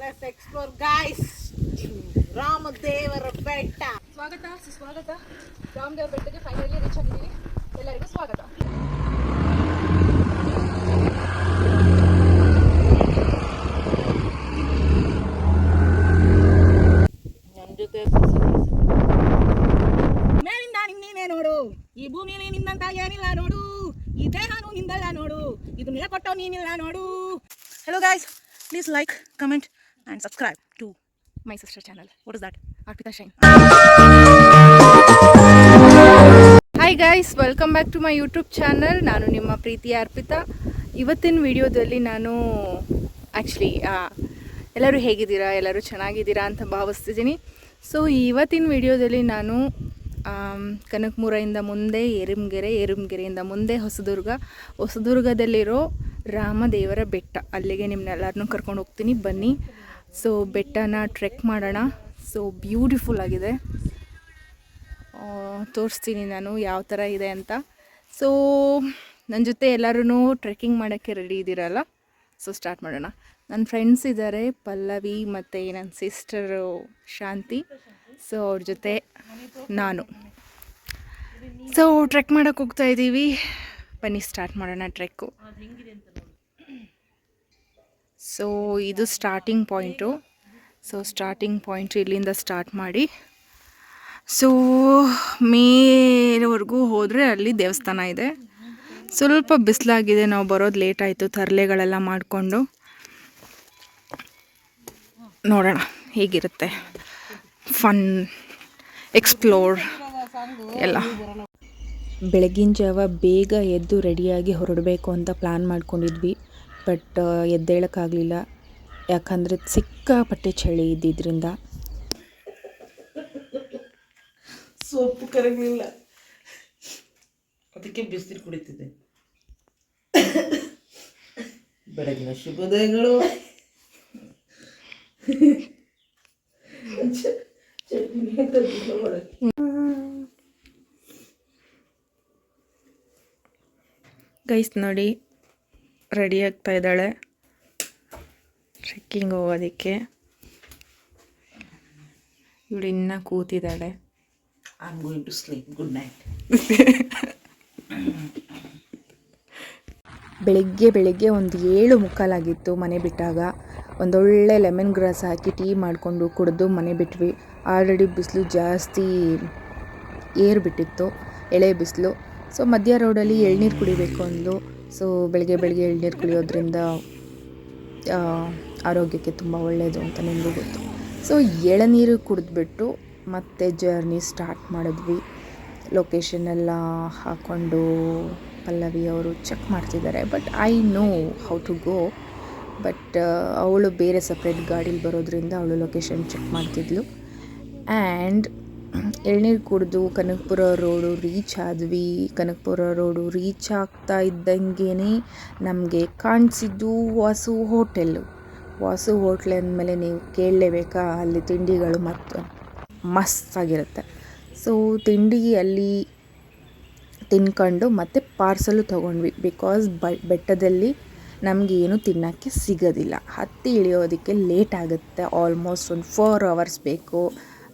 Let's explore guys ರಾಮದೇವರ ಬೆಟ್ಟ. ಸ್ವಾಗತ ಸುಸ್ವಾಗತ. ರಾಮದೇವರ ಬೆಟ್ಟಕ್ಕೆ ಫೈನಲಿ ರೀಚ್ ಆಗಿದ್ದೀವಿ ಎಲ್ಲರಿಗೂ ಸ್ವಾಗತ. ನನ್ನ ಜೊತೆ ಮೇಲಿಂದ ನೀನೇ ನೋಡು. ಈ ಭೂಮಿಯಲ್ಲಿ ನಿನ್ನಂತ ಏನಿಲ್ಲ ನೋಡು. ಈ ದೇಹನು ನಿಂದಲ್ಲ ನೋಡು. ಇದು ನಿಲ ಕೊಟ್ಟೋ ನೀನಿಲ್ಲ ನೋಡು. Hello guys please like comment and subscribe to my sister channel what is that Arpita shine hi guys welcome back to my YouTube channel ನಾನು ನಿಮ್ಮ ಪ್ರೀತಿಯ ಅರ್ಪಿತಾ ಇವತ್ತಿನ ವಿಡಿಯೋದಲ್ಲಿ ನಾನು ಆ್ಯಕ್ಚುಲಿ ಎಲ್ಲರೂ ಹೇಗಿದ್ದೀರಾ? ಎಲ್ಲರೂ ಚೆನ್ನಾಗಿದ್ದೀರಾ ಅಂತ ಭಾವಿಸ್ತಿದ್ದೀನಿ. ಸೊ ಇವತ್ತಿನ ವಿಡಿಯೋದಲ್ಲಿ ನಾನು ಕನಕಮುರದಿಂದ ಮುಂದೆ ಎರುಮ್ಗೆರೆ ಎರುಮ್ಗೆರೆಯಿಂದ ಮುಂದೆ ಹೊಸದುರ್ಗ, ಹೊಸದುರ್ಗದಲ್ಲಿರೋ ರಾಮದೇವರ ಬೆಟ್ಟ. ಅಲ್ಲಿಗೆ ನಿಮ್ಮನ್ನೆಲ್ಲರನ್ನೂ ಕರ್ಕೊಂಡು ಹೋಗ್ತೀನಿ. ಬನ್ನಿ. ಸೊ ಬೆಟ್ಟನ ಟ್ರೆಕ್ ಮಾಡೋಣ. ಸೊ ಬ್ಯೂಟಿಫುಲ್ ಆಗಿದೆ. ತೋರಿಸ್ತೀನಿ ನಾನು ಯಾವ ಥರ ಇದೆ ಅಂತ. ಸೊ ನನ್ನ ಜೊತೆ ಎಲ್ಲರೂ ಟ್ರೆಕ್ಕಿಂಗ್ ಮಾಡೋಕ್ಕೆ ರೆಡಿ ಇದ್ದೀರಲ್ಲ? ಸೊ ಸ್ಟಾರ್ಟ್ ಮಾಡೋಣ. ನನ್ನ ಫ್ರೆಂಡ್ಸ್ ಇದ್ದಾರೆ ಪಲ್ಲವಿ ಮತ್ತು ನನ್ನ ಸಿಸ್ಟರು ಶಾಂತಿ. ಸೊ ಅವ್ರ ಜೊತೆ ನಾನು. ಸೊ ಟ್ರೆಕ್ ಮಾಡೋಕ್ಕೆ ಹೋಗ್ತಾ ಇದ್ದೀವಿ ಬನ್ನಿ ಸ್ಟಾರ್ಟ್ ಮಾಡೋಣ ಟ್ರೆಕ್ಕು ಸೊ ಇದು starting point so starting point ಇಲ್ಲಿಂದ ಸ್ಟಾರ್ಟ್ ಮಾಡಿ. ಸೊ ಮೇವರೆಗೂ ಹೋದರೆ ಅಲ್ಲಿ ದೇವಸ್ಥಾನ ಇದೆ. ಸ್ವಲ್ಪ ಬಿಸಿಲಾಗಿದೆ, ನಾವು ಬರೋದು ಲೇಟ್ ಆಯಿತು, ತರಲೆಗಳೆಲ್ಲ ಮಾಡಿಕೊಂಡು. ನೋಡೋಣ, ಹೇಗಿರುತ್ತೆ. ಫನ್ ಎಕ್ಸ್ಪ್ಲೋರ್ ಎಲ್ಲ. ಬೆಳಗಿನ ಜಾವ ಬೇಗ ಎದ್ದು ರೆಡಿಯಾಗಿ ಹೊರಡಬೇಕು ಅಂತ ಪ್ಲ್ಯಾನ್ ಮಾಡ್ಕೊಂಡಿದ್ವಿ. ಬಟ್ ಎದ್ದೇಳೋಕ್ಕಾಗಲಿಲ್ಲ. ಯಾಕಂದರೆ ಸಿಕ್ಕಾಪಟ್ಟೆ ಚಳಿ ಇದ್ದಿದ್ದರಿಂದ ಸೊಪ್ಪು ಕರಗಲಿಲ್ಲ. ಅದಕ್ಕೆ ಬಿಸಿಲು ಕುಡಿತಿದ್ದೆ. ಬೆಳಗಿನ ಶುಭೋದಯಗಳು. ಗೈಸ್ ನೋಡಿ ರೆಡಿ ಆಗ್ತಾ ಇದ್ದಾಳೆ. ಟ್ರೆಕ್ಕಿಂಗ್ ಹೋಗೋದಕ್ಕೆ. ಇವಳು ಇನ್ನೂ ಕೂತಿದ್ದಾಳೆ. I am going to sleep good night ಬೆಳಿಗ್ಗೆ ಬೆಳಿಗ್ಗೆ ಒಂದು ಏಳು ಮುಕ್ಕಾಲಾಗಿತ್ತು ಮನೆ ಬಿಟ್ಟಾಗ. ಒಂದೊಳ್ಳೆ ಲೆಮನ್ ಗ್ರಾಸ್ ಹಾಕಿ ಟೀ ಮಾಡಿಕೊಂಡು ಕುಡಿದು ಮನೆ ಬಿಟ್ವಿ. ಆಲ್ರೆಡಿ ಬಿಸಿಲು ಜಾಸ್ತಿ ಏರ್ ಬಿಟ್ಟಿತ್ತು ಎಳೆ ಬಿಸಿಲು. ಸೊ ಮಧ್ಯ ರೋಡಲ್ಲಿ ಎಳ್ನೀರು ಕುಡಿಬೇಕು ಅಂದು ಸೊ ಬೆಳಗ್ಗೆ ಬೆಳಗ್ಗೆ ಎಳ್ನೀರು ಕುಡಿಯೋದ್ರಿಂದ ಆರೋಗ್ಯಕ್ಕೆ ತುಂಬ ಒಳ್ಳೆಯದು ಅಂತ ನಿಮಗೂ ಗೊತ್ತು. ಸೊ ಎಳನೀರು ಕುಡಿದ್ಬಿಟ್ಟು ಮತ್ತೆ ಜರ್ನಿ ಸ್ಟಾರ್ಟ್ ಮಾಡಿದ್ವಿ. ಲೊಕೇಶನ್ ಎಲ್ಲ ಹಾಕ್ಕೊಂಡು ಪಲ್ಲವಿ ಅವರು ಚೆಕ್ ಮಾಡ್ತಿದ್ದಾರೆ. But I know how to go but ಅವಳು ಬೇರೆ ಸಪ್ರೇಟ್ ಗಾಡೀಲಿ ಬರೋದ್ರಿಂದ ಅವಳು ಲೊಕೇಶನ್ ಚೆಕ್ ಮಾಡ್ತಿದ್ಲು. ಆ್ಯಂಡ್ ಎಳ್ನೀರು ಕುಡಿದು ಕನಕಪುರ ರೋಡು ರೀಚ್ ಆದ್ವಿ. ಕನಕಪುರ ರೋಡು ರೀಚ್ ಆಗ್ತಾ ಇದ್ದಂಗೆ ನಮಗೆ ಕಾಣಿಸಿದ್ದು ವಾಸು ಹೋಟೆಲ್ಲು ವಾಸು ಹೋಟ್ಲ್ ಅಂದಮೇಲೆ ನೀವು ಕೇಳಲೇಬೇಕಾ? ಅಲ್ಲಿ ತಿಂಡಿಗಳು ಮತ್ತು ಮಸ್ತಾಗಿರುತ್ತೆ. ಸೊ ತಿಂಡಿ ಅಲ್ಲಿ ತಿನ್ಕೊಂಡು ಮತ್ತು ಪಾರ್ಸಲು ತೊಗೊಂಡ್ವಿ. ಬಿಕಾಸ್ ಬ, ಬೆಟ್ಟದಲ್ಲಿ ನಮಗೆ ಏನು ತಿನ್ನೋಕ್ಕೆ ಸಿಗೋದಿಲ್ಲ. ಹತ್ತಿ ಇಳಿಯೋದಕ್ಕೆ ಲೇಟ್ ಆಗುತ್ತೆ. ಆಲ್ಮೋಸ್ಟ್ ಒಂದು ಫೋರ್ ಅವರ್ಸ್ ಬೇಕು.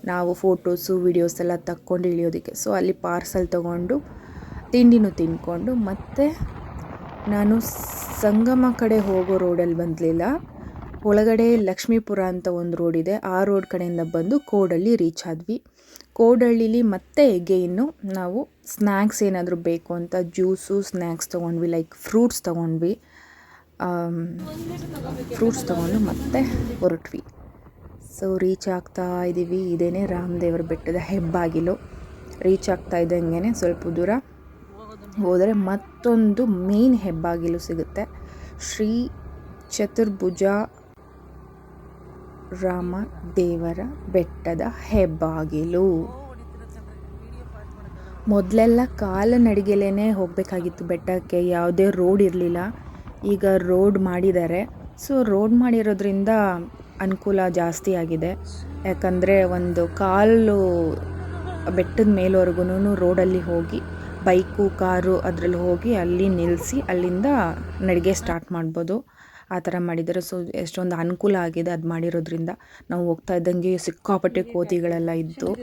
ನಾವು ಫೋಟೋಸು ವೀಡಿಯೋಸ್ ಎಲ್ಲ ತಕ್ಕೊಂಡು ಇಳಿಯೋದಕ್ಕೆ. ಸೊ ಅಲ್ಲಿ ಪಾರ್ಸಲ್ ತೊಗೊಂಡು, ತಿಂಡಿನೂ ತಿನ್ಕೊಂಡು, ಮತ್ತೆ ನಾನು ಸಂಗಮ ಕಡೆ ಹೋಗೋ ರೋಡಲ್ಲಿ ಬಂದಲಿಲ್ಲ. ಒಳಗಡೆ ಲಕ್ಷ್ಮೀಪುರ ಅಂತ ಒಂದು ರೋಡ್ ಇದೆ. ಆ ರೋಡ್ ಕಡೆಯಿಂದ ಬಂದು ಕೋಡಳ್ಳಿ ರೀಚ್ ಆದ್ವಿ. ಕೋಡಳ್ಳಿಲಿ ಮತ್ತೆ ಎಗೇನು ನಾವು ಸ್ನ್ಯಾಕ್ಸ್ ಏನಾದರೂ ಬೇಕು ಅಂತ ಜ್ಯೂಸು ಸ್ನ್ಯಾಕ್ಸ್ ತೊಗೊಂಡ್ವಿ ಲೈಕ್ ಫ್ರೂಟ್ಸ್ ತೊಗೊಂಡ್ವಿ. ಫ್ರೂಟ್ಸ್ ತೊಗೊಂಡು ಮತ್ತೆ ಹೊರಟ್ವಿ. ಸೊ ರೀಚ್ ಆಗ್ತಾ ಇದ್ದೀವಿ ಇದೇನೇ ರಾಮದೇವರ ಬೆಟ್ಟದ ಹೆಬ್ಬಾಗಿಲು. ರೀಚ್ ಆಗ್ತಾ ಇದ್ದಂಗೆ ಸ್ವಲ್ಪ ದೂರ. ಹೋದರೆ ಮತ್ತೊಂದು ಮೇನ್ ಹೆಬ್ಬಾಗಿಲು ಸಿಗುತ್ತೆ. ಶ್ರೀ ಚತುರ್ಭುಜ ರಾಮ ದೇವರ ಬೆಟ್ಟದ ಹೆಬ್ಬಾಗಿಲು. ಮೊದಲೆಲ್ಲ ಕಾಲನಡಿಗೆಲೇ ಹೋಗಬೇಕಾಗಿತ್ತು ಬೆಟ್ಟಕ್ಕೆ. ಯಾವುದೇ ರೋಡ್ ಇರಲಿಲ್ಲ. ಈಗ ರೋಡ್ ಮಾಡಿದ್ದಾರೆ. ಸೊ ರೋಡ್ ಮಾಡಿರೋದ್ರಿಂದ ಅನುಕೂಲ ಜಾಸ್ತಿ ಆಗಿದೆ. ಯಾಕಂದರೆ ಒಂದು ಕಾಲು ಬೆಟ್ಟದ ಮೇಲ್ವರೆಗೂ ರೋಡಲ್ಲಿ ಹೋಗಿ, ಬೈಕು, ಕಾರು ಅದರಲ್ಲಿ ಹೋಗಿ ಅಲ್ಲಿ ನಿಲ್ಲಿಸಿ ಅಲ್ಲಿಂದ ನಡಿಗೆ ಸ್ಟಾರ್ಟ್ ಮಾಡ್ಬೋದು. ಆ ಥರ ಮಾಡಿದ್ದಾರೆ. ಸೊ, ಎಷ್ಟೊಂದು ಅನುಕೂಲ ಆಗಿದೆ ಅದು ಮಾಡಿರೋದ್ರಿಂದ. ನಾವು ಹೋಗ್ತಾ ಇದ್ದಂಗೆ ಸಿಕ್ಕಾಪಟ್ಟೆ ಕೋತಿಗಳೆಲ್ಲ ಇದ್ದು,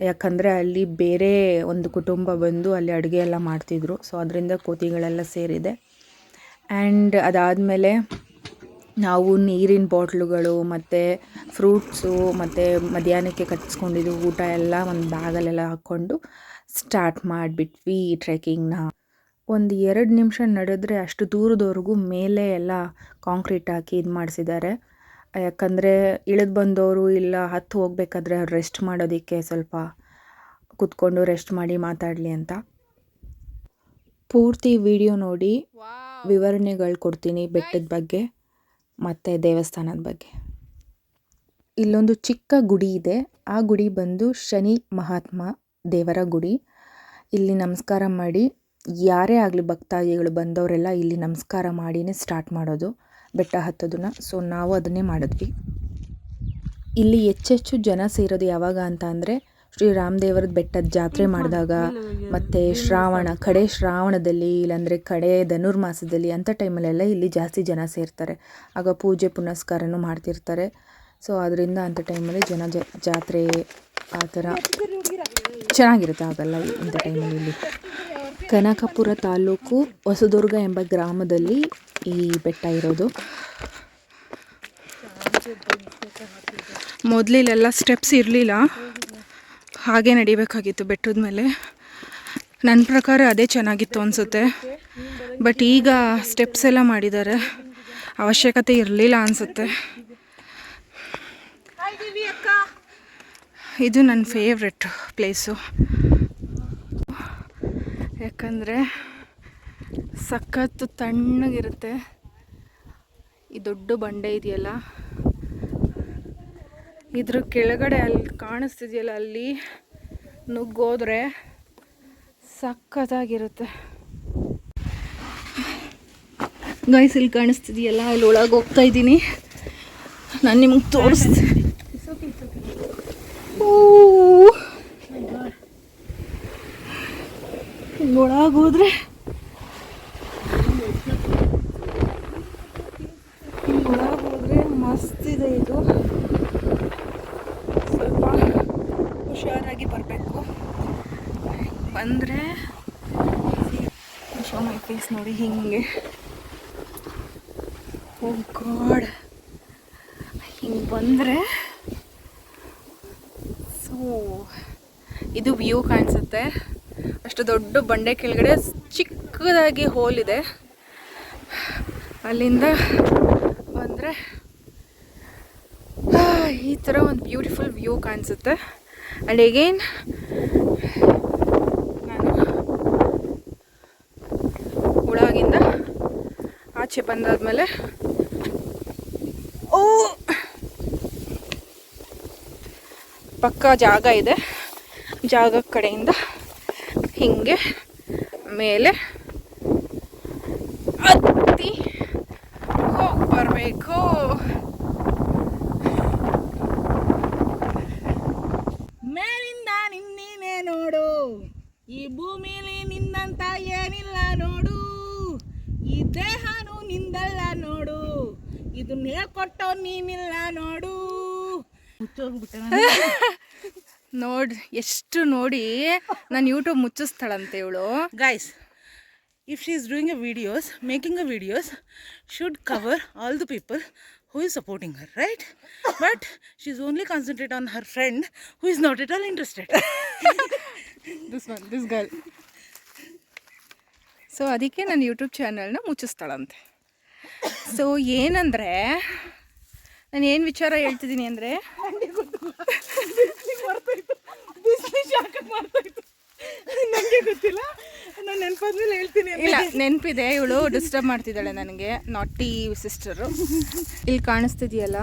ಯಾಕಂದರೆ ಅಲ್ಲಿ ಬೇರೆ ಒಂದು ಕುಟುಂಬ ಬಂದು ಅಲ್ಲಿ ಅಡುಗೆ ಎಲ್ಲ ಮಾಡ್ತಿದ್ರು. ಸೊ, ಅದರಿಂದ ಕೋತಿಗಳೆಲ್ಲ ಸೇರಿದೆ. ಆ್ಯಂಡ್ ಅದಾದಮೇಲೆ ನಾವು ನೀರಿನ ಬಾಟ್ಲುಗಳು ಮತ್ತು ಫ್ರೂಟ್ಸು ಮತ್ತು ಮಧ್ಯಾಹ್ನಕ್ಕೆ ಕಟ್ಟಿಸ್ಕೊಂಡಿದ್ದು ಊಟ ಎಲ್ಲ ಒಂದು ಬ್ಯಾಗಲ್ಲೆಲ್ಲ ಹಾಕ್ಕೊಂಡು ಸ್ಟಾರ್ಟ್ ಮಾಡಿಬಿಟ್ವಿ ಟ್ರೆಕ್ಕಿಂಗ್ನ. ಒಂದು ಎರಡು ನಿಮಿಷ ನಡೆದ್ರೆ ಅಷ್ಟು ದೂರದವರೆಗೂ ಮೇಲೆ ಎಲ್ಲ ಕಾಂಕ್ರೀಟ್ ಹಾಕಿ ಇದು ಮಾಡಿಸಿದ್ದಾರೆ. ಯಾಕಂದರೆ ಇಳಿದು ಬಂದವರು ಇಲ್ಲ ಹತ್ತು ಹೋಗ್ಬೇಕಾದ್ರೆ ರೆಸ್ಟ್ ಮಾಡೋದಕ್ಕೆ ಸ್ವಲ್ಪ ಕೂತ್ಕೊಂಡು ರೆಸ್ಟ್ ಮಾಡಿ ಮಾತಾಡಲಿ ಅಂತ. ಪೂರ್ತಿ ವಿಡಿಯೋ ನೋಡಿ ವಿವರಣೆಗಳು ಕೊಡ್ತೀನಿ ಬೆಟ್ಟದ ಬಗ್ಗೆ. ಮತ್ತು ದೇವಸ್ಥಾನದ ಬಗ್ಗೆ? ಇಲ್ಲೊಂದು ಚಿಕ್ಕ ಗುಡಿ ಇದೆ. ಆ ಗುಡಿ ಬಂದು ಶನಿ ಮಹಾತ್ಮ ದೇವರ ಗುಡಿ. ಇಲ್ಲಿ ನಮಸ್ಕಾರ ಮಾಡಿ. ಯಾರೇ ಆಗಲಿ ಭಕ್ತಾದಿಗಳು ಬಂದವರೆಲ್ಲ ಇಲ್ಲಿ ನಮಸ್ಕಾರ ಮಾಡಿನೇ ಸ್ಟಾರ್ಟ್ ಮಾಡೋದು, ಬೆಟ್ಟ ಹತ್ತೋದನ್ನ. ಸೊ ನಾವು ಅದನ್ನೇ ಮಾಡಿದ್ವಿ. ಇಲ್ಲಿ ಹೆಚ್ಚೆಚ್ಚು ಜನ ಸೇರೋದು ಯಾವಾಗ ಅಂತ ಅಂದರೆ ಶ್ರೀರಾಮದೇವರದ ಬೆಟ್ಟದ ಜಾತ್ರೆ ಮಾಡಿದಾಗ ಮತ್ತು ಶ್ರಾವಣ ಕಡೆ ಶ್ರಾವಣದಲ್ಲಿ ಇಲ್ಲಾಂದರೆ ಕಡೆ ಧನುರ್ಮಾಸದಲ್ಲಿ ಅಂಥ ಟೈಮಲ್ಲೆಲ್ಲ ಇಲ್ಲಿ ಜಾಸ್ತಿ ಜನ ಸೇರ್ತಾರೆ. ಆಗ ಪೂಜೆ ಪುನಸ್ಕಾರನೂ ಮಾಡ್ತಿರ್ತಾರೆ. ಸೊ ಅದರಿಂದ ಅಂಥ ಟೈಮಲ್ಲಿ ಜನ ಜ- ಜಾತ್ರೆ ಆ ಥರ ಚೆನ್ನಾಗಿರುತ್ತೆ ಆಗಲ್ಲ ಇಂಥ ಟೈಮಲ್ಲಿ ಇಲ್ಲಿ. ಕನಕಪುರ ತಾಲೂಕು ಹೊಸದುರ್ಗ ಎಂಬ ಗ್ರಾಮದಲ್ಲಿ ಈ ಬೆಟ್ಟ ಇರೋದು. ಮೊದಲಿಲ್ಲೆಲ್ಲ ಸ್ಟೆಪ್ಸ್ ಇರಲಿಲ್ಲ. ಹಾಗೆ ನಡಿಬೇಕಾಗಿತ್ತು ಬೆಟ್ಟದ ಮೇಲೆ. ನನ್ನ ಪ್ರಕಾರ ಅದೇ ಚೆನ್ನಾಗಿತ್ತು ಅನಿಸುತ್ತೆ. ಬಟ್ ಈಗ ಸ್ಟೆಪ್ಸ್ ಎಲ್ಲ ಮಾಡಿದ್ದಾರೆ. ಅವಶ್ಯಕತೆ ಇರಲಿಲ್ಲ ಅನಿಸುತ್ತೆ. ಇದು ನನ್ನ ಫೇವ್ರೆಟ್ ಪ್ಲೇಸು ಯಾಕಂದರೆ ಸಖತ್ತು ತಣ್ಣಗಿರುತ್ತೆ. ಈ ದೊಡ್ಡ ಬಂಡೆ ಇದೆಯಲ್ಲ ಇದ್ರ ಕೆಳಗಡೆ ಅಲ್ಲಿ ಕಾಣಿಸ್ತಿದೆಯಲ್ಲ ಅಲ್ಲಿ ನುಗ್ಗೋದ್ರೆ ಸಖತ್ತಾಗಿರುತ್ತೆ. ಗೈಸ್ ಇಲ್ಲಿ ಕಾಣಿಸ್ತಿದೆಯಲ್ಲ ಅಲ್ಲಿ ಒಳಗೆ ಹೋಗ್ತಾ ಇದ್ದೀನಿ. ನಾನು ನಿಮ್ಗೆ ತೋರಿಸ್ತೀನಿ. ಒಳಗೆ ಹೋದ್ರೆ ಒಳಗೆ ಹೋದ್ರೆ ಮಸ್ತ್ ಇದೆ ಇದು ಸ್ವಲ್ಪ ಹುಷಾರಾಗಿ ಬರಬೇಕು ಬಂದರೆ ಫೇಸ್ ನೋಡಿ ಹಿಂಗೆ. Oh god. ಹಿಂಗೆ ಬಂದರೆ ಸೊ, ಇದು ವ್ಯೂ ಕಾಣಿಸುತ್ತೆ. ಅಷ್ಟು ದೊಡ್ಡ ಬಂಡೆ ಕೆಳಗಡೆ ಚಿಕ್ಕದಾಗಿ ಹೋಲ್ ಇದೆ. ಅಲ್ಲಿಂದ ಬಂದರೆ ಈ ಥರ ಒಂದು ಬ್ಯೂಟಿಫುಲ್ ವ್ಯೂ ಕಾಣಿಸುತ್ತೆ. ಆ್ಯಂಡ್ ಎಗೇನ್ ನಾನು ಒಳಗಿಂದ ಆಚೆ ಬಂದಾದ್ಮೇಲೆ ಓ! ಪಕ್ಕ ಜಾಗ ಇದೆ. ಜಾಗ ಕಡೆಯಿಂದ ಹಿಂಗೆ ಮೇಲೆ ಹತ್ತಿ. ಹೋಗಿ ಬರಬೇಕು ಮೇಲಿಂದ ನಿನ್ನೀನೇ ನೋಡು ಈ ಭೂಮಿಲಿ ನಿನ್ನಂತ ಏನಿಲ್ಲ ನೋಡು ಈ ದೇಹನು ನಿಂದಲ್ಲ ನೋಡು ಇದನ್ನ ನೀನಿಲ್ಲ ನೋಡು. ನೋಡಿ ಎಷ್ಟು ನೋಡಿ ನಾನು ಯೂಟ್ಯೂಬ್ ಮುಚ್ಚಿಸ್ತಾಳಂತೆ ಇವಳು. Guys if she is doing a videos making a videos should cover all the people who who supporting her right but she is only concentrate on her friend who is not at all interested this one this girl so ಅದಕ್ಕೆ ನಾನು YouTube ಚಾನಲ್ನ ಮುಚ್ಚಿಸ್ತಾಳಂತೆ. So ಏನಂದರೆ ನಾನು ಏನು ವಿಚಾರ ಹೇಳ್ತಿದ್ದೀನಿ ಅಂದರೆ ನನಗೆ ಗೊತ್ತಿಲ್ಲ. ನಾನು ನೆನಪಾದ್ಮೇಲೆ ಹೇಳ್ತೀನಿ ಇಲ್ಲ ನೆನಪಿದೆ. ಇವಳು ಡಿಸ್ಟರ್ಬ್ ಮಾಡ್ತಿದ್ದಾಳೆ ನನಗೆ. ನಾಟಿ ಸಿಸ್ಟರು ಇಲ್ಲಿ ಕಾಣಿಸ್ತಿದೆಯಲ್ಲ?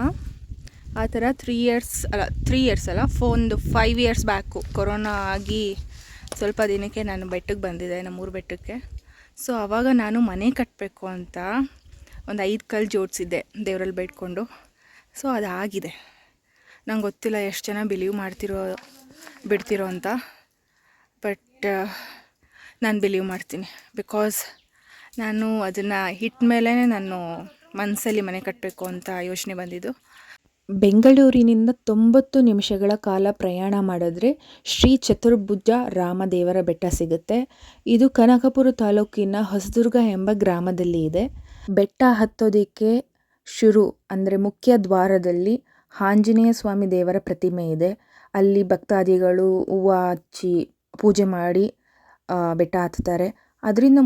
ಆ ಥರ ತ್ರೀ ಇಯರ್ಸ್ ಅಲ್ಲ ತ್ರೀ ಇಯರ್ಸ್ ಅಲ್ಲ ಫೋ ಒಂದು ಫೈವ್ ಇಯರ್ಸ್ ಬ್ಯಾಕು ಕೊರೋನಾ ಆಗಿ ಸ್ವಲ್ಪ ದಿನಕ್ಕೆ ನಾನು ಬೆಟ್ಟಕ್ಕೆ ಬಂದಿದ್ದೆ ನಮ್ಮೂರು ಬೆಟ್ಟಕ್ಕೆ. ಸೊ ಆವಾಗ ನಾನು ಮನೆ ಕಟ್ಟಬೇಕು ಅಂತ ಒಂದು ಐದು ಕಲ್ಲು ಜೋಡಿಸಿದ್ದೆ ದೇವರಲ್ಲಿ ಬೇಡ್ಕೊಂಡು. ಸೊ ಅದಾಗಿದೆ. ನಂಗೆ ಗೊತ್ತಿಲ್ಲ ಎಷ್ಟು ಜನ ಬಿಲೀವ್ ಮಾಡ್ತಿರೋ, ಬಿಡ್ತಿರೋ ಅಂತ. ಬಟ್, ನಾನು ಬಿಲೀವ್ ಮಾಡ್ತೀನಿ. ಬಿಕಾಸ್ ನಾನು ಅದನ್ನು ಹಿಟ್ ಮೇಲೆ ನಾನು ಮನಸ್ಸಲ್ಲಿ ಮನೆ ಕಟ್ಟಬೇಕು ಅಂತ ಯೋಚನೆ ಬಂದಿದ್ದು. ಬೆಂಗಳೂರಿನಿಂದ ತೊಂಬತ್ತು ನಿಮಿಷಗಳ ಕಾಲ ಪ್ರಯಾಣ ಮಾಡಿದ್ರೆ ಶ್ರೀ ಚತುರ್ಭುಜ ರಾಮದೇವರ ಬೆಟ್ಟ ಸಿಗುತ್ತೆ. ಇದು ಕನಕಪುರ ತಾಲೂಕಿನ ಹೊಸದುರ್ಗ ಎಂಬ ಗ್ರಾಮದಲ್ಲಿ ಇದೆ. ಬೆಟ್ಟ ಹತ್ತೋದಕ್ಕೆ ಶುರು, ಅಂದರೆ ಮುಖ್ಯ ದ್ವಾರದಲ್ಲಿ ಆಂಜನೇಯ ಸ್ವಾಮಿ ದೇವರ ಪ್ರತಿಮೆ ಇದೆ. ಅಲ್ಲಿ ಭಕ್ತಾದಿಗಳು ಹೂವು ಹಚ್ಚಿ ಪೂಜೆ ಮಾಡಿ ಬೆಟ್ಟ ಹತ್ತಾರೆ ಅದರಿಂದ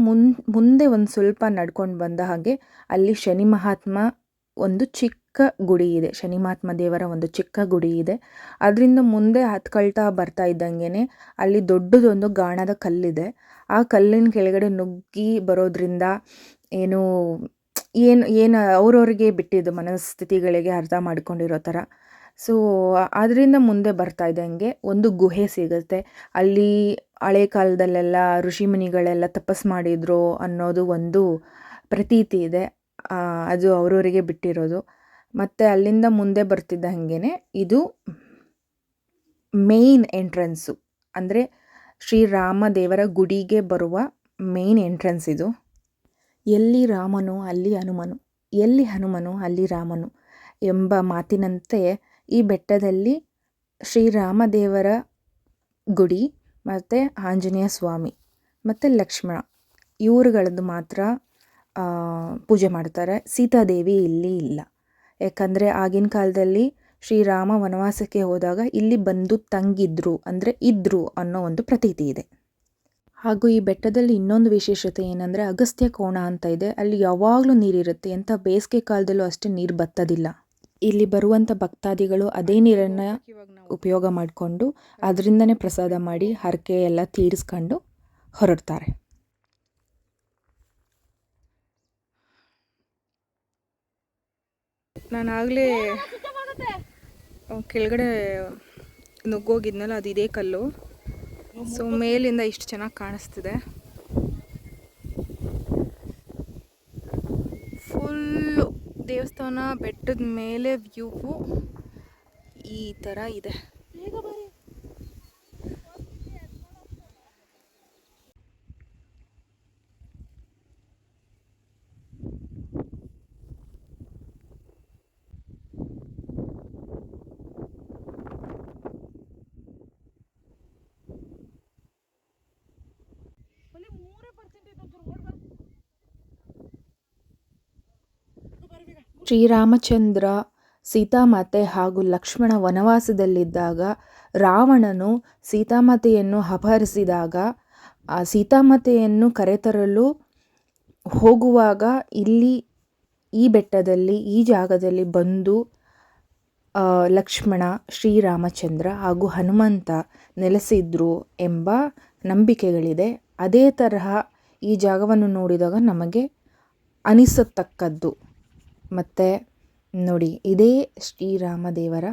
ಮುಂದೆ ಒಂದು ಸ್ವಲ್ಪ ನಡ್ಕೊಂಡು ಬಂದ ಹಾಗೆ ಅಲ್ಲಿ ಶನಿ ಮಹಾತ್ಮ ಒಂದು ಚಿಕ್ಕ ಗುಡಿ ಇದೆ. ಶನಿ ಮಹಾತ್ಮ ದೇವರ ಒಂದು ಚಿಕ್ಕ ಗುಡಿ ಇದೆ. ಅದರಿಂದ ಮುಂದೆ ಹತ್ಕೊಳ್ತಾ ಬರ್ತಾ ಇದ್ದಂಗೆ ಅಲ್ಲಿ ದೊಡ್ಡದೊಂದು ಗಾಣದ ಕಲ್ಲಿದೆ. ಆ ಕಲ್ಲಿನ ಕೆಳಗಡೆ ನುಗ್ಗಿ ಬರೋದ್ರಿಂದ ಏನು ಏನು ಏನು ಅವ್ರವ್ರಿಗೆ ಬಿಟ್ಟಿದ್ದು ಮನಸ್ಥಿತಿಗಳಿಗೆ ಅರ್ಥ ಮಾಡ್ಕೊಂಡಿರೋ ಥರ. ಸೊ ಅದರಿಂದ ಮುಂದೆ ಬರ್ತಾ ಇದ್ದಂಗೆ ಒಂದು ಗುಹೆ ಸಿಗುತ್ತೆ. ಅಲ್ಲಿ ಹಳೆ ಕಾಲದಲ್ಲೆಲ್ಲ ಋಷಿಮುನಿಗಳೆಲ್ಲ ತಪಸ್ ಮಾಡಿದ್ರು ಅನ್ನೋದು ಒಂದು ಪ್ರತೀತಿ ಇದೆ. ಅದು ಅವ್ರವರಿಗೆ ಬಿಟ್ಟಿರೋದು. ಮತ್ತು ಅಲ್ಲಿಂದ ಮುಂದೆ ಬರ್ತಿದ್ದ ಹಾಗೇ ಇದು ಮೇಯ್ನ್ ಎಂಟ್ರೆನ್ಸು. ಅಂದರೆ ಶ್ರೀರಾಮ ದೇವರ ಗುಡಿಗೆ ಬರುವ ಮೇಯ್ನ್ ಎಂಟ್ರೆನ್ಸ್ ಇದು. ಎಲ್ಲಿ ರಾಮನು, ಅಲ್ಲಿ ಹನುಮನು, ಎಲ್ಲಿ ಹನುಮನು, ಅಲ್ಲಿ ರಾಮನು ಎಂಬ ಮಾತಿನಂತೆ ಈ ಬೆಟ್ಟದಲ್ಲಿ ಶ್ರೀರಾಮದೇವರ ಗುಡಿ ಮತ್ತು ಆಂಜನೇಯ ಸ್ವಾಮಿ ಮತ್ತು ಲಕ್ಷ್ಮಣ ಇವರುಗಳದ್ದು ಮಾತ್ರ ಪೂಜೆ ಮಾಡ್ತಾರೆ. ಸೀತಾದೇವಿ ಇಲ್ಲಿ ಇಲ್ಲ. ಯಾಕಂದರೆ ಆಗಿನ ಕಾಲದಲ್ಲಿ ಶ್ರೀರಾಮ ವನವಾಸಕ್ಕೆ ಹೋದಾಗ ಇಲ್ಲಿ ಬಂದು ತಂಗಿದ್ರು, ಅಂದರೆ ಇದ್ದರು ಅನ್ನೋ ಒಂದು ಪ್ರತೀತಿ ಇದೆ. ಹಾಗೂ ಈ ಬೆಟ್ಟದಲ್ಲಿ ಇನ್ನೊಂದು ವಿಶೇಷತೆ ಏನಂದರೆ ಅಗಸ್ತ್ಯ ಕೋಣ ಅಂತ ಇದೆ. ಅಲ್ಲಿ ಯಾವಾಗಲೂ ನೀರಿರುತ್ತೆ. ಎಂಥ ಬೇಸಿಗೆ ಕಾಲದಲ್ಲೂ ಅಷ್ಟೇ ನೀರು ಬತ್ತದಿಲ್ಲ. ಇಲ್ಲಿ ಬರುವಂಥ ಭಕ್ತಾದಿಗಳು ಅದೇ ನೀರನ್ನು ಉಪಯೋಗ ಮಾಡಿಕೊಂಡು ಅದರಿಂದನೇ ಪ್ರಸಾದ ಮಾಡಿ ಹರಕೆ ಎಲ್ಲ ತೀರಿಸ್ಕೊಂಡು ಹೊರಡ್ತಾರೆ. ನಾನು ಆಗಲೇ ಕೆಳಗಡೆ ನುಗ್ಗೋಗಿದ್ನಲ್ಲ, ಅದು ಇದೇ ಕಲ್ಲು. ಸೊ ಮೇಲಿಂದ ಇಷ್ಟು ಚೆನ್ನಾಗಿ ಕಾಣಿಸ್ತಿದೆ. ಫುಲ್ಲು ದೇವಸ್ಥಾನ ಬೆಟ್ಟದ ಮೇಲೆ ವ್ಯೂವು ಈ ಥರ ಇದೆ. ಶ್ರೀರಾಮಚಂದ್ರ, ಸೀತಾಮಾತೆ ಹಾಗೂ ಲಕ್ಷ್ಮಣ ವನವಾಸದಲ್ಲಿದ್ದಾಗ ರಾವಣನು ಸೀತಾಮಾತೆಯನ್ನು ಅಪಹರಿಸಿದಾಗ, ಆ ಸೀತಾಮಾತೆಯನ್ನು ಕರೆತರಲು ಹೋಗುವಾಗ ಇಲ್ಲಿ ಈ ಬೆಟ್ಟದಲ್ಲಿ, ಈ ಜಾಗದಲ್ಲಿ ಬಂದು ಲಕ್ಷ್ಮಣ, ಶ್ರೀರಾಮಚಂದ್ರ ಹಾಗೂ ಹನುಮಂತ ನೆಲೆಸಿದ್ರು ಎಂಬ ನಂಬಿಕೆಗಳಿದೆ. ಅದೇ ತರಹ ಈ ಜಾಗವನ್ನು ನೋಡಿದಾಗ ನಮಗೆ ಅನಿಸತಕ್ಕದ್ದು. ಮತ್ತು ನೋಡಿ ಇದೇ ಶ್ರೀರಾಮದೇವರ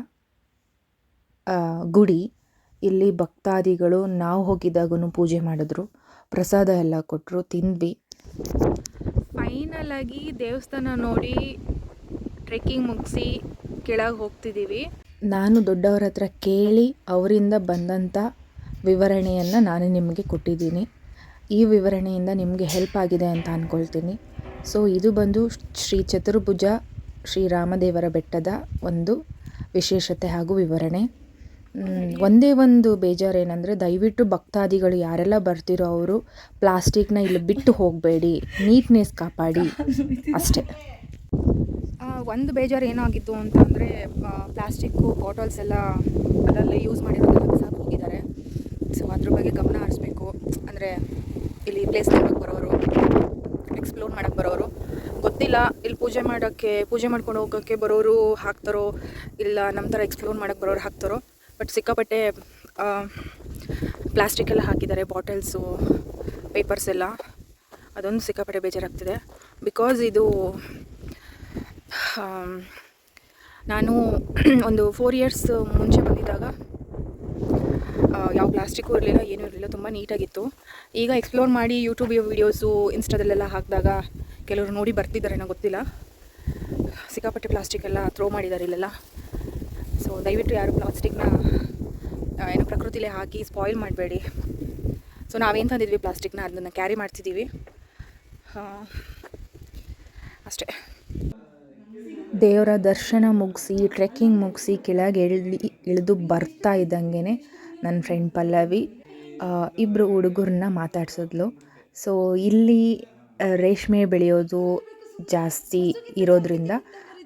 ಗುಡಿ. ಇಲ್ಲಿ ಭಕ್ತಾದಿಗಳು ನಾವು ಹೋಗಿದ್ದಾಗೂ ಪೂಜೆ ಮಾಡಿದ್ರು ಪ್ರಸಾದ ಎಲ್ಲ ಕೊಟ್ಟರು ತಿಂದ್ವಿ. ಫೈನಲಾಗಿ ಆಗಿ ದೇವಸ್ಥಾನ ನೋಡಿ ಟ್ರೆಕ್ಕಿಂಗ್ ಮುಗಿಸಿ ಕೆಳಗೆ ಹೋಗ್ತಿದ್ದೀವಿ. ನಾನು ದೊಡ್ಡವರ ಹತ್ರ ಕೇಳಿ ಅವರಿಂದ ಬಂದಂಥ ವಿವರಣೆಯನ್ನು ನಾನು ನಿಮಗೆ ಕೊಟ್ಟಿದ್ದೀನಿ. ಈ ವಿವರಣೆಯಿಂದ ನಿಮಗೆ ಹೆಲ್ಪ್ ಆಗಿದೆ ಅಂತ ಅಂದ್ಕೊಳ್ತೀನಿ ಸೊ ಇದು ಬಂದು ಶ್ರೀ ಚತುರ್ಭುಜ ಶ್ರೀರಾಮದೇವರ ಬೆಟ್ಟದ ಒಂದು ವಿಶೇಷತೆ ಹಾಗೂ ವಿವರಣೆ. ಒಂದೇ ಒಂದು ಬೇಜಾರೇನೆಂದರೆ ದಯವಿಟ್ಟು ಭಕ್ತಾದಿಗಳು ಯಾರೆಲ್ಲ ಬರ್ತಿರೋ ಅವರು ಪ್ಲಾಸ್ಟಿಕ್ನ ಇಲ್ಲಿ ಬಿಟ್ಟು ಹೋಗಬೇಡಿ ನೀಟ್ನೆಸ್ ಕಾಪಾಡಿ. ಅಷ್ಟೇ. ಒಂದು ಬೇಜಾರು ಏನಾಗಿತ್ತು ಅಂತಂದರೆ ಪ್ಲಾಸ್ಟಿಕ್ಕು ಬಾಟಲ್ಸ್ ಎಲ್ಲ ಅದರಲ್ಲಿ ಯೂಸ್ ಮಾಡಿರೋದೆಲ್ಲ ಹೋಗಿದ್ದಾರೆ. ಸೊ ಅದ್ರ ಬಗ್ಗೆ ಗಮನ ಹರಿಸ್ಬೇಕು. ಅಂದರೆ ಇಲ್ಲಿ ಪ್ಲೇಸ್ ನೋಡೋಕ್ಕೆ ಬರೋರು ಎಕ್ಸ್ಪ್ಲೋರ್ ಮಾಡಕ್ಕೆ ಬರೋರು. ಗೊತ್ತಿಲ್ಲ, ಇಲ್ಲಿ ಪೂಜೆ ಮಾಡೋಕ್ಕೆ ಪೂಜೆ ಮಾಡ್ಕೊಂಡು ಹೋಗೋಕ್ಕೆ ಬರೋರು ಹಾಕ್ತಾರೋ, ಇಲ್ಲ ನಮ್ಮ ಥರ ಎಕ್ಸ್ಪ್ಲೋರ್ ಮಾಡೋಕ್ಕೆ ಬರೋರು ಹಾಕ್ತಾರೋ. ಬಟ್ ಸಿಕ್ಕಾಪಟ್ಟೆ ಪ್ಲಾಸ್ಟಿಕ್ ಎಲ್ಲ ಹಾಕಿದ್ದಾರೆ ಬಾಟಲ್ಸು ಪೇಪರ್ಸ್ ಎಲ್ಲ. ಅದೊಂದು ಸಿಕ್ಕಾಪಟ್ಟೆ ಬೇಜಾರಾಗ್ತಿದೆ. ಬಿಕಾಸ್ ಇದು ನಾನು ಒಂದು ಫೋರ್ ಇಯರ್ಸ್ ಮುಂಚೆ ಬಂದಿದ್ದಾಗ ಯಾವ ಪ್ಲಾಸ್ಟಿಕ್ಕು ಇರಲಿಲ್ಲ, ಏನೂ ಇರಲಿಲ್ಲ, ತುಂಬ ನೀಟಾಗಿತ್ತು ಈಗ ಎಕ್ಸ್ಪ್ಲೋರ್ ಮಾಡಿ ಯೂಟ್ಯೂಬ್ ವೀಡಿಯೋಸು ಇನ್ಸ್ಟಾದಲ್ಲೆಲ್ಲ ಹಾಕಿದಾಗ ಕೆಲವರು ನೋಡಿ ಬರ್ತಿದ್ದಾರೆ ನಂಗೆ ಗೊತ್ತಿಲ್ಲ. ಸಿಕ್ಕಾಪಟ್ಟೆ ಪ್ಲಾಸ್ಟಿಕ್ ಎಲ್ಲ ಥ್ರೋ ಮಾಡಿದ್ದಾರೆ ಇಲ್ಲೆಲ್ಲ. ಸೊ ದಯವಿಟ್ಟು ಯಾರು ಪ್ಲಾಸ್ಟಿಕ್ನ ಏನು ಪ್ರಕೃತಿಲೇ ಹಾಕಿ ಸ್ಪಾಯಿಲ್ ಮಾಡಬೇಡಿ. ಸೊ ನಾವೇನು ತಂದಿದ್ವಿ ಪ್ಲಾಸ್ಟಿಕ್ನ ಅದನ್ನು ಕ್ಯಾರಿ ಮಾಡ್ತಿದ್ದೀವಿ. ಅಷ್ಟೇ. ದೇವರ ದರ್ಶನ ಮುಗಿಸಿ ಟ್ರೆಕ್ಕಿಂಗ್ ಮುಗಿಸಿ, ಕೆಳಗೆ ಇಳಿ ಇಳಿದು ಬರ್ತಾ ಇದ್ದಂಗೆ ನನ್ನ ಫ್ರೆಂಡ್ ಪಲ್ಲವಿ ಇಬ್ಬರು ಹುಡುಗರನ್ನ ಮಾತಾಡ್ಸಿದ್ಲು. ಸೊ ಇಲ್ಲಿ ರೇಷ್ಮೆ ಬೆಳೆಯೋದು ಜಾಸ್ತಿ ಇರೋದ್ರಿಂದ,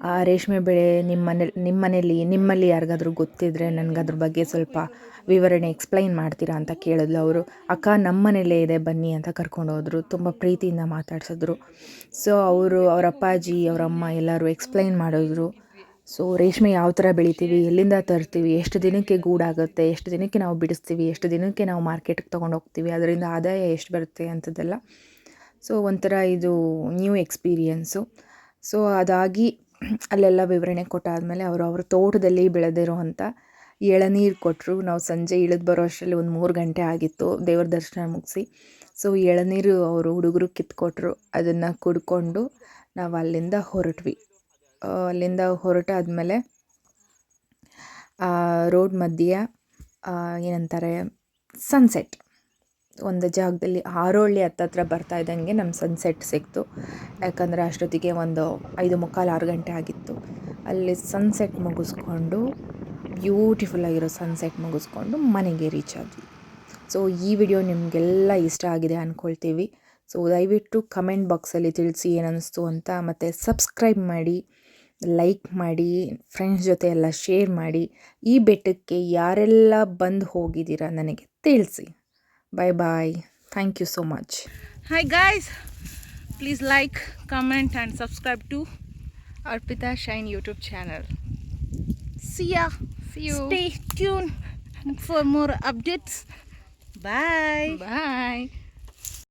ಆ ರೇಷ್ಮೆ ಬೆಳೆ ನಿಮ್ಮ ಮನೆ, ನಿಮ್ಮ ಮನೇಲಿ, ನಿಮ್ಮಲ್ಲಿ ಯಾರಿಗಾದ್ರೂ ಗೊತ್ತಿದ್ದರೆ ನನಗೆ ಅದ್ರ ಬಗ್ಗೆ ಸ್ವಲ್ಪ ವಿವರಣೆ ಎಕ್ಸ್ಪ್ಲೈನ್ ಮಾಡ್ತೀರಾ ಅಂತ ಕೇಳಿದ್ಲು ಅವರು. ಅಕ್ಕ, ನಮ್ಮ ಮನೇಲೇ ಇದೆ, ಬನ್ನಿ ಅಂತ ಕರ್ಕೊಂಡು ಹೋದರು. ತುಂಬ ಪ್ರೀತಿಯಿಂದ ಮಾತಾಡ್ಸಿದ್ರು. ಸೊ ಅವರು, ಅವರ ಅಪ್ಪಾಜಿ ಅವರಮ್ಮ ಎಲ್ಲರೂ ಎಕ್ಸ್ಪ್ಲೈನ್ ಮಾಡಿದ್ರು. ಸೊ ರೇಷ್ಮೆ ಯಾವ ಥರ ಬೆಳಿತೀವಿ, ಎಲ್ಲಿಂದ ತರ್ತೀವಿ, ಎಷ್ಟು ದಿನಕ್ಕೆ ಗೂಡಾಗುತ್ತೆ, ಎಷ್ಟು ದಿನಕ್ಕೆ ನಾವು ಬಿಡಿಸ್ತೀವಿ, ಎಷ್ಟು ದಿನಕ್ಕೆ ನಾವು ಮಾರ್ಕೆಟ್ಗೆ ತೊಗೊಂಡು ಹೋಗ್ತೀವಿ, ಅದರಿಂದ ಆದಾಯ ಎಷ್ಟು ಬರುತ್ತೆ ಅಂಥದ್ದೆಲ್ಲ. ಸೊ ಒಂಥರ ಇದು ನ್ಯೂ ಎಕ್ಸ್ಪೀರಿಯನ್ಸು ಸೊ ಅದಾಗಿ ಅಲ್ಲೆಲ್ಲ ವಿವರಣೆ ಕೊಟ್ಟಾದಮೇಲೆ ಅವರು ಅವ್ರ ತೋಟದಲ್ಲಿ ಬೆಳೆದಿರುವಂಥ ಎಳನೀರು ಕೊಟ್ಟರು ನಾವು ಸಂಜೆ ಇಳಿದು ಬರೋ ಅಷ್ಟರಲ್ಲಿ ಒಂದು ಮೂರು ಗಂಟೆ ಆಗಿತ್ತು ದೇವ್ರ ದರ್ಶನ ಮುಗಿಸಿ. ಸೊ ಎಳನೀರು ಅವರು ಹುಡುಗರು ಕಿತ್ಕೊಟ್ರು, ಅದನ್ನು ಕುಡ್ಕೊಂಡು ನಾವು ಅಲ್ಲಿಂದ ಹೊರಟ್ವಿ. ಅಲ್ಲಿಂದ ಹೊರಟಾದಮೇಲೆ ರೋಡ್ ಮಧ್ಯೆ ಏನಂತಾರೆ ಸನ್ಸೆಟ್ ಒಂದು ಜಾಗದಲ್ಲಿ ಆರೋಳ್ಳಿ ಹತ್ತತ್ರ ಬರ್ತಾ ಇದ್ದಂಗೆ ನಮ್ಮ ಸನ್ಸೆಟ್ ಸಿಕ್ತು. ಯಾಕಂದರೆ ಅಷ್ಟೊತ್ತಿಗೆ ಒಂದು ಐದು ಮುಕ್ಕಾಲು ಆರು ಗಂಟೆ ಆಗಿತ್ತು. ಅಲ್ಲಿ ಸನ್ಸೆಟ್ ಮುಗಿಸ್ಕೊಂಡು ಬ್ಯೂಟಿಫುಲ್ ಆಗಿರೋ ಸನ್ಸೆಟ್ ಮುಗಿಸ್ಕೊಂಡು ಮನೆಗೆ ರೀಚ್ ಆದ್ವಿ. ಸೊ ಈ ವಿಡಿಯೋ ನಿಮಗೆಲ್ಲ ಇಷ್ಟ ಆಗಿದೆ ಅಂದ್ಕೊಳ್ತೀವಿ ಸೊ ದಯವಿಟ್ಟು ಕಮೆಂಟ್ ಬಾಕ್ಸಲ್ಲಿ ತಿಳಿಸಿ ಏನನ್ನಿಸ್ತು ಅಂತ, ಮತ್ತು ಸಬ್ಸ್ಕ್ರೈಬ್ ಮಾಡಿ. ಲೈಕ್ ಮಾಡಿ ಫ್ರೆಂಡ್ಸ್ ಜೊತೆ ಎಲ್ಲ ಶೇರ್ ಮಾಡಿ ಈ ಬೆಟ್ಟಕ್ಕೆ ಯಾರೆಲ್ಲ ಬಂದು ಹೋಗಿದ್ದೀರಾ ನನಗೆ ತಿಳಿಸಿ bye bye thank you so much hi guys please like comment and subscribe to Arpita shine YouTube channel see ya. See you. Stay tuned for more updates. Bye. Bye